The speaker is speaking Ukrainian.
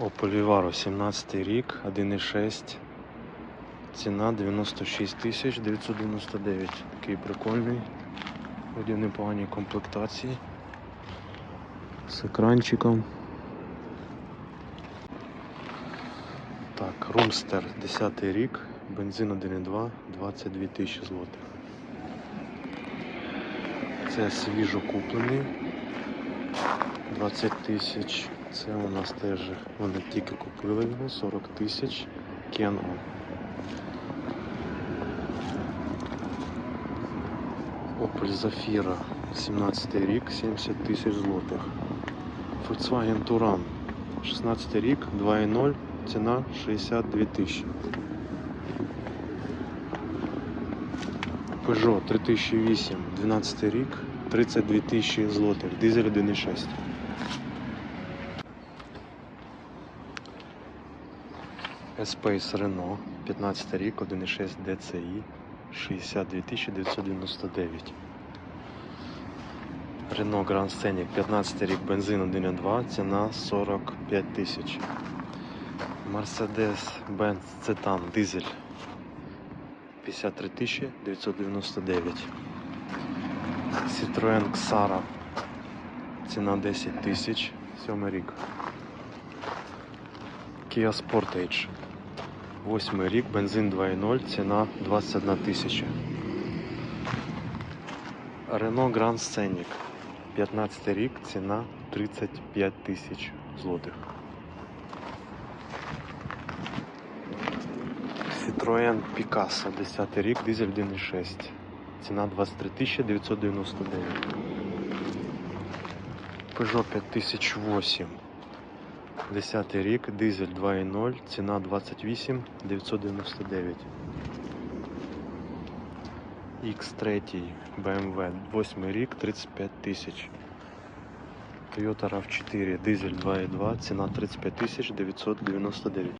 Vivaro 17 рік, 1.6. Ціна 96 тисяч 999. Такий прикольний. Вроді в непоганій комплектації. З екранчиком. Так, Румстер 10 рік, бензин 1.2, 22 тисячі злотих. Це свіжо куплений. 20 тисяч. Це у нас теж вони тільки купили його, 40 тисяч. Canon. Opel Zafira 17 рік, 70 тисяч злотих. Volkswagen Touran 16 рік, 2.0, ціна 62 тисячі. Peugeot 3008, 12 рік, 32 тисячі злотих, дизель 1.6. Espace Renault, 15 рік, 1.6 DCI, 62 999. Renault Grand Scenic, 15 рік, бензин 1.2, ціна 45 тисяч. Mercedes-Benz Citan, дизель 53 999. Citroen Xara, ціна 10 тисяч, 7 рік. Kia Sportage. 8 рік, бензин 2.0, ціна 21 тисяча. Renault Grand Scenic. 15 рік, ціна 35 тисяч злотих. Citroen Picasso, 10 рік, дизель 1.6. Ціна 23 999. Peugeot 5008. 10 рік, дизель 2.0, ціна 28 999. X3 BMW, 8 рік, 35 тисяч. Toyota RAV4, дизель 2.2, ціна 35 999.